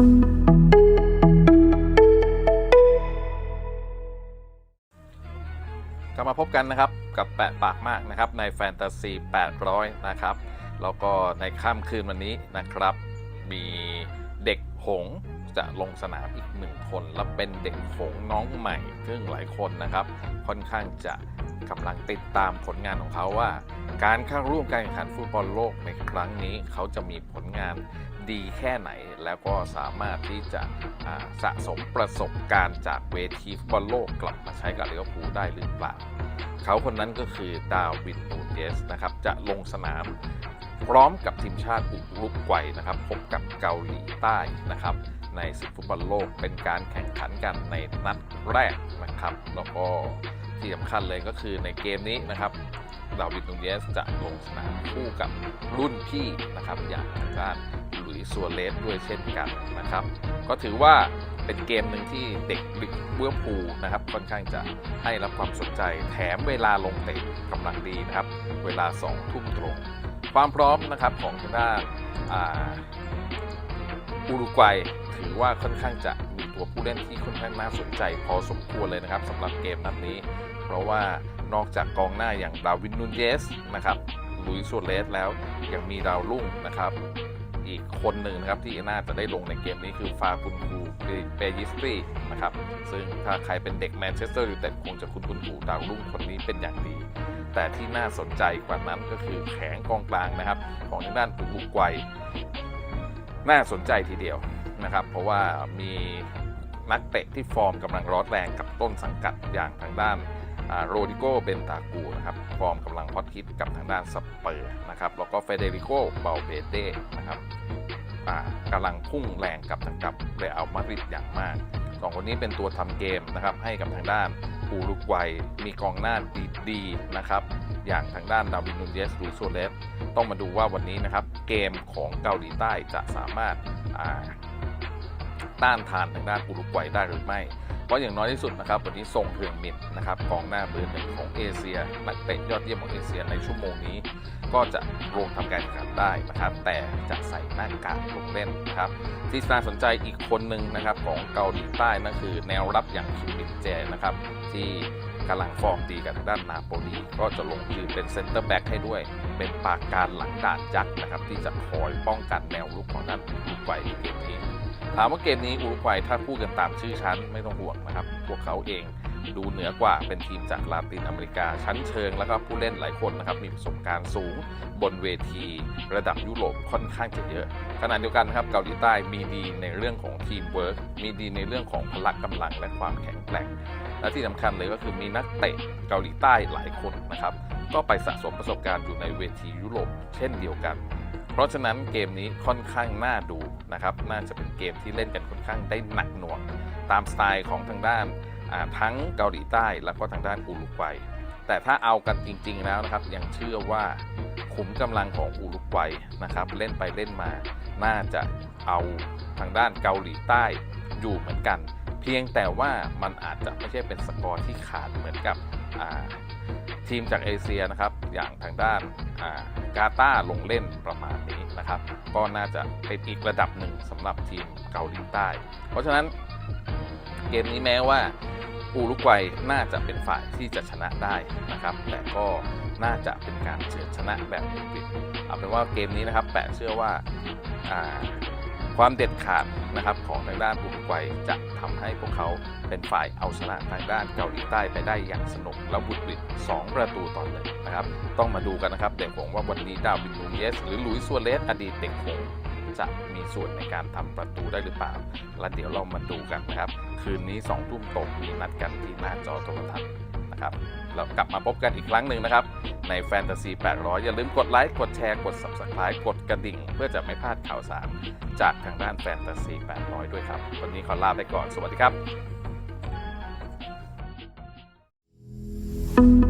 กลับมาพบกันนะครับกับแปะปากมากนะครับในแฟนตาซี800 นะครับ แล้วก็ในค่ำคืนวันนี้นะครับ มีเด็กหงจะลงสนามอีกหนึ่งคน และเป็นเด็กหงน้องใหม่ซึ่งหลายคนนะครับ ค่อนข้างจะ กำลังติดตามผลงานของเขาว่า การเข้าร่วมการแข่งขันฟุตบอลโลกในครั้งนี้เขาจะมีผลงานดีแค่ไหน แล้วก็สามารถที่จะสะสมประสบการณ์จากเวทีฟุตบอลโลกกลับมาใช้กับลิเวอร์พูลได้หรือเปล่า เขาคนนั้นก็คือดาวินนูเยสนะครับจะลงสนามพร้อมกับทีมชาติอุรุกวัยนะครับ พบกับเกาหลีใต้นะครับ ในศึกฟุตบอลโลกเป็นการแข่งขันกันในนัดแรกนะครับ แล้วก็ ที่สำคัญเลยก็คือในเกมนี้นะครับดาวิดนูเยสจะลงสนามคู่กับรุ่นพี่นะครับอย่างทางด้านหลุยส์ซัวเลสด้วยเช่นกันนะครับ ก็ถือว่าเป็นเกมหนึ่งที่เด็กลิเวอร์พูนะครับค่อนข้างจะให้รับความสนใจแถมเวลาลงเตะกำลังดีนะครับ เวลา2ทุ่มตรง ความพร้อมนะครับของทางด้านอุรุกวัยถือว่าค่อนข้างจะ ตัวผู้เล่นที่ค่อนข้างน่าสนใจพอสมควรเลยนะครับสำหรับเกมนัดนี้ เพราะว่านอกจากกองหน้าอย่างดาวินนูนเยสนะครับลุยส์ซัวเรสแล้วยังมีดาวรุ่งนะครับอีกคนหนึ่งนะครับที่น่าจะได้ลงในเกมนี้คือฟาคุนคูเปยิสตรีนะครับซึ่งถ้าใครเป็นเด็กแมนเชสเตอร์ยูไนเต็ดคงจะคุ้นคุณคูดาวรุ่งคนนี้เป็นอย่างดี แต่ที่น่าสนใจกว่านั้นก็คือแขงกองกลางนะครับ ของทางด้านอุรุกวัยน่าสนใจทีเดียวนะครับ เพราะว่ามี นักเตะที่ฟอร์มกำลังร้อนแรงกับต้นสังกัดอย่างทางด้านโรดิโกเบนตากูนะครับฟอร์มกำลังฮอตฮิตกับทางด้านสเปอร์นะครับแล้วก็เฟเดริโกเบาเบเต้นะครับกำลังพุ่งแรงกับทางกับเรอัลมาดริดอย่างมากสองคนนี้เป็นตัวทำเกมนะครับให้กับทางด้านอูรุกวัย มีกองหน้าดีๆนะครับอย่างทางด้านดาวินนูเยสลูโซเลสต้องมาดูว่าวันนี้นะครับเกมของเกาหลีใต้จะสามารถ ต้านทานทางด้านอุรุกวัยได้หรือไม่เพราะอย่างน้อยที่สุดนะครับวันนี้ทรงเฮืองมินนะครับกองหน้าเบอร์หนึ่งของเอเชียนักเตะยอดเยี่ยมของเอเชียในชั่วโมงนี้ ก็จะลงทำการแข่งขันได้นะครับ แต่จะใส่หน้ากากลงเล่นนะครับที่น่าสนใจอีกคนหนึ่งนะครับของเกาหลีใต้นั่นคือ แนวรับอย่างคิมมินแจนะครับที่กำลังฟอร์มดีกับทางด้านนาโปลีก็จะลงยืนเป็นเซนเตอร์แบ็กให้ด้วย เป็นปากการหลังด่านยักษ์นะครับ ที่จะคอยป้องกันแนวรุกของด้านอุรุกวัยในเกมนี้ ถามว่าเกมนี้อุรุกวัยถ้าพูดกันตามชื่อชั้นไม่ต้องห่วงนะครับ พวกเขาเองดูเหนือกว่าเป็นทีมจากลาตินอเมริกาชั้นเชิง แล้วก็ผู้เล่นหลายคนนะครับมีประสบการณ์สูงบนเวทีระดับยุโรปค่อนข้างจะเยอะขณะเดียวกันนะครับเกาหลีใต้มีดีในเรื่องของทีมเวิร์กมีดีในเรื่องของพละกำลังและความแข็งแกร่ง และที่สำคัญเลยก็คือมีนักเตะเกาหลีใต้หลายคนนะครับก็ไปสะสมประสบการณ์อยู่ในเวทียุโรปเช่นเดียวกัน เพราะฉะนั้นเกมนี้ค่อนข้างน่าดูนะครับ น่าจะเป็นเกมที่เล่นกันค่อนข้างได้หนักหน่วง ตามสไตล์ของทางด้านทั้งเกาหลีใต้แล้วก็ทางด้านอุรุกวัย แต่ถ้าเอากันจริง ๆ แล้วนะครับ ยังเชื่อว่าขุมกำลังของอุรุกวัยนะครับ เล่นไปเล่นมา น่าจะเอาทางด้านเกาหลีใต้อยู่เหมือนกัน เพียงแต่ว่ามันอาจจะไม่ใช่เป็นสกอร์ที่ขาดเหมือนกับ ทีมจากเอเชียนะครับ อย่างทางด้านกาตาร์ลงเล่นประมาณนี้นะครับ ก็น่าจะเป็นอีกระดับหนึ่งสำหรับทีมเกาหลีใต้ เพราะฉะนั้นเกมนี้แม้ว่าอูรุกวัยน่าจะเป็นฝ่ายที่จะชนะได้นะครับ แต่ก็น่าจะเป็นการเฉือนชนะแบบบุดหวิดเอาเป็นว่าเกมนี้นะครับแปะเชื่อว่า ความเด็ดขาดนะครับของทางด้านอุรุกวัยจะทำให้พวกเขาเป็นฝ่ายเอาชนะทางด้านเกาหลีใต้ไปได้อย่างสนุกแล้วบุดหวิด2 ประตูต่อหนึ่งนะครับ ต้องมาดูกันนะครับเด็กหงว่าวันนี้ดาวินนูเยส หรือหลุยส์ซัวเรสอดีตเด็กหงจะมีส่วนในการทำประตูได้หรือเปล่า และเดี๋ยวเรามาดูกันนะครับ คืนนี้2ทุ่มตรงมีนัดกันที่หน้าจอโทรทัศน์นะครับ กลับมาพบกันอีกครั้งหนึ่งนะครับ ในแฟนตาซี800 อย่าลืมกดไลค์กดแชร์กด Subscribe กดกระดิ่ง เพื่อจะไม่พลาดข่าวสารจากทางด้านแฟนตาซี800 ด้วยครับ วันนี้ขอลาไปก่อนสวัสดีครับ